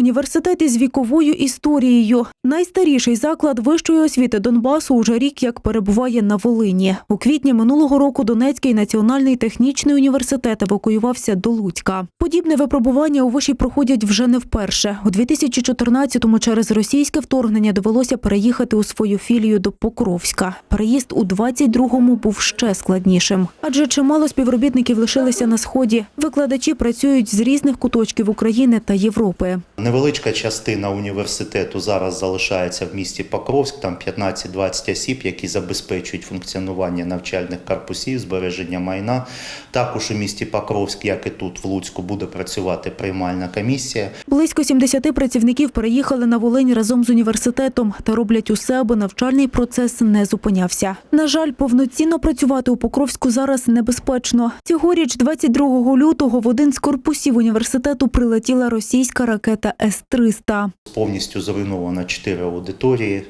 Університет із віковою історією. Найстаріший заклад вищої освіти Донбасу уже рік як перебуває на Волині. У квітні минулого року Донецький національний технічний університет евакуювався до Луцька. Подібне випробування у виші проходять вже не вперше. У 2014-му через російське вторгнення довелося переїхати у свою філію до Покровська. Переїзд у 22-му був ще складнішим, адже чимало співробітників лишилися на сході. Викладачі працюють з різних куточків України та Європи. Невеличка частина університету зараз залишається в місті Покровськ, там 15-20 осіб, які забезпечують функціонування навчальних корпусів, збереження майна. Також у місті Покровськ, як і тут в Луцьку, буде працювати приймальна комісія. Близько 70 працівників переїхали на Волинь разом з університетом та роблять усе, аби навчальний процес не зупинявся. На жаль, повноцінно працювати у Покровську зараз небезпечно. Цьогоріч, 22 лютого, в один з корпусів університету прилетіла російська ракета С-300. Повністю зруйновано чотири аудиторії,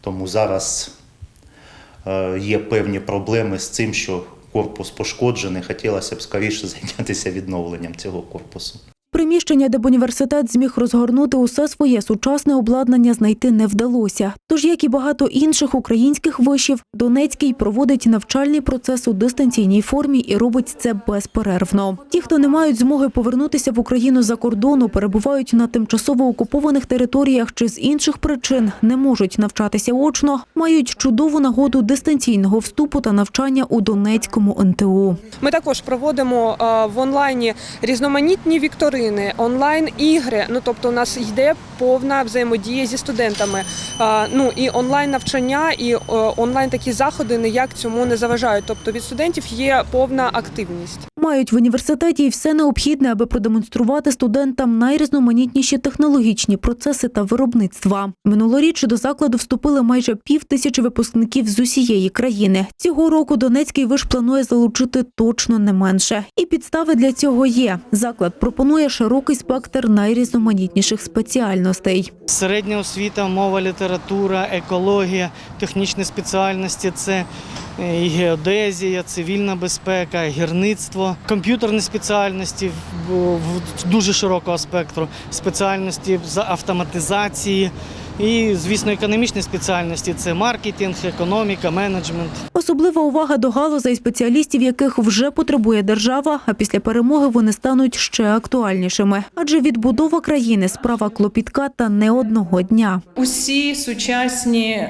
тому зараз е, є певні проблеми з цим, що корпус пошкоджений. Хотілося б скоріше зайнятися відновленням цього корпусу. Приміщення, де б університет зміг розгорнути усе своє сучасне обладнання, знайти не вдалося. Тож, як і багато інших українських вишів, Донецький проводить навчальний процес у дистанційній формі і робить це безперервно. Ті, хто не мають змоги повернутися в Україну за кордону, перебувають на тимчасово окупованих територіях чи з інших причин не можуть навчатися очно, мають чудову нагоду дистанційного вступу та навчання у Донецькому НТУ. Ми також проводимо е, в онлайні різноманітні вікторини, онлайн ігри. Ну тобто, у нас йде повна взаємодія зі студентами. Ну і онлайн навчання, і е, онлайн такі заходи ніяк цьому не заважають. Тобто від студентів є повна активність. Мають в університеті все необхідне, аби продемонструвати студентам найрізноманітніші технологічні процеси та виробництва. Минулоріч до закладу вступили майже пів тисячі випускників з усієї країни. Цього року Донецький виш планує залучити точно не менше. І підстави для цього є. Заклад пропонує широкий спектр найрізноманітніших спеціальностей. Середня освіта, мова, література, екологія, технічні спеціальності це і геодезія, цивільна безпека, гірництво, комп'ютерні спеціальності дуже широкого спектру, спеціальності з автоматизації. І, звісно, економічні спеціальності це маркетинг, економіка, менеджмент. Особлива увага до галузей спеціалістів, яких вже потребує держава, а після перемоги вони стануть ще актуальнішими. Адже відбудова країни справа клопітка та не одного дня. Усі сучасні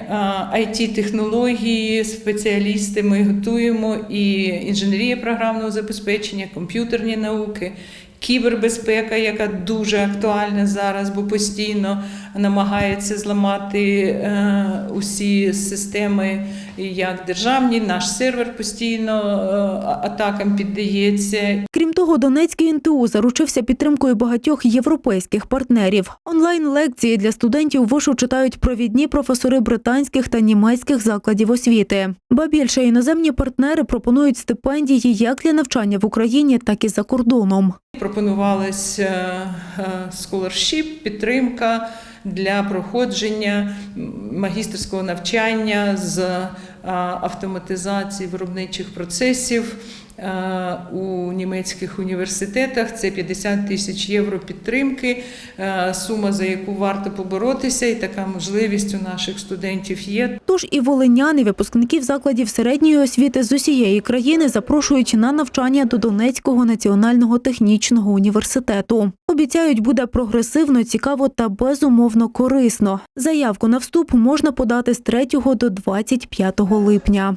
it технології спеціалісти ми готуємо і інженерія програмного забезпечення, комп'ютерні науки. Кібербезпека, яка дуже актуальна зараз, бо постійно намагається зламати е, усі системи, як державні, наш сервер постійно е, атакам піддається. Крім того, Донецький НТУ заручився підтримкою багатьох європейських партнерів. Онлайн-лекції для студентів вишу читають провідні професори британських та німецьких закладів освіти. Ба більше іноземні партнери пропонують стипендії як для навчання в Україні, так і за кордоном. Пропонувалась е, е, scholarship, підтримка для проходження магістерського навчання з е, автоматизації виробничих процесів у німецьких університетах. Це 50 тисяч євро підтримки, е, сума за яку варто поборотися, і така можливість у наших студентів є. Тож і волиняни, випускників закладів середньої освіти з усієї країни запрошують на навчання до Донецького національного технічного університету. Обіцяють, буде прогресивно, цікаво та безумовно корисно. Заявку на вступ можна подати з 3 до 25 липня.